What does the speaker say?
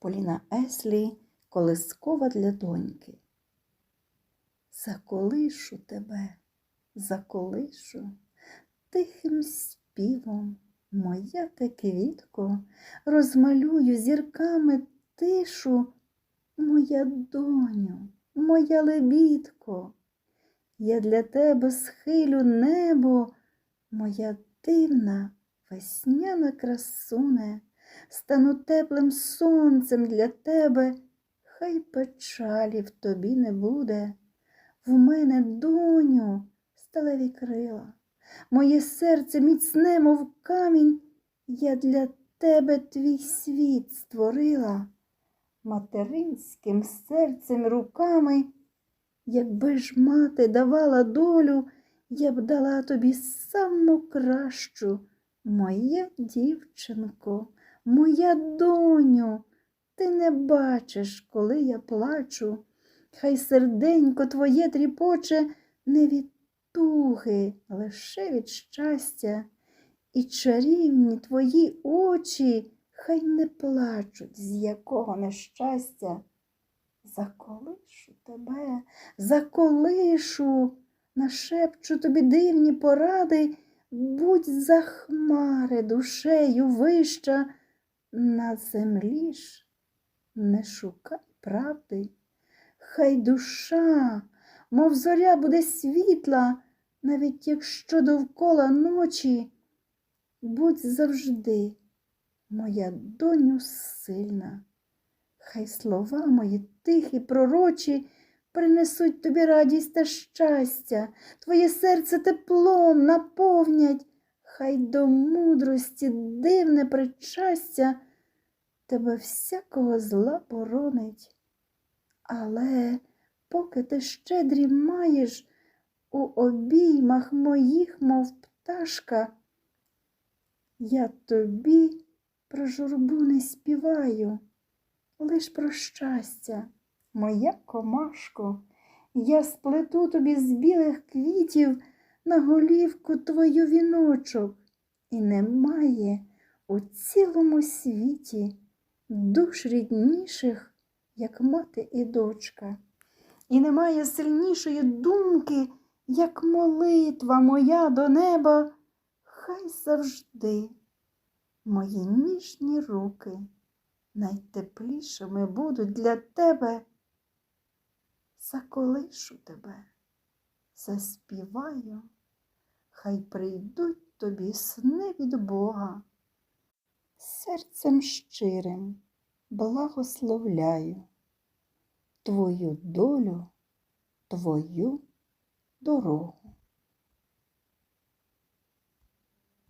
Поліна Еслі колискова для доньки. Заколишу тебе, заколишу тихим співом, моя ти квітко, розмалюю зірками тишу, моя доню, моя лебідко. Я для тебе схилю небо, моя дивна весняна красуне, стану теплим сонцем для тебе, хай печалі в тобі не буде. В мене, доню, сталеві крила, моє серце міцне, мов камінь, я для тебе твій світ створила, материнським серцем руками. Якби ж мати давала долю, я б дала тобі саму кращу, моя дівчинко, моя доню, ти не бачиш, коли я плачу, хай серденько твоє тріпоче не від туги, лише від щастя, і чарівні твої очі хай не плачуть, з якого нещастя. Заколишу тебе, заколишу, нашепчу тобі дивні поради, будь за хмари душею вища, на землі ж не шукай правди. Хай душа, мов зоря буде світла, навіть якщо довкола ночі, будь завжди, моя доню сильна. Хай слова мої тихі, пророчі принесуть тобі радість та щастя, твоє серце теплом наповнять, хай до мудрості дивне причастя тебе всякого зла боронить. Але поки ти ще дрімаєш у обіймах моїх, мов пташка, я тобі про журбу не співаю лиш про щастя, моя комашко, я сплету тобі з білих квітів на голівку твою віночок, і немає у цілому світі душ рідніших, як мати і дочка, і немає сильнішої думки, як молитва моя до неба, хай завжди мої ніжні руки найтеплішими будуть для тебе. Заколишу тебе, заспіваю, хай прийдуть тобі сни від Бога. Серцем щирим благословляю твою долю, твою дорогу.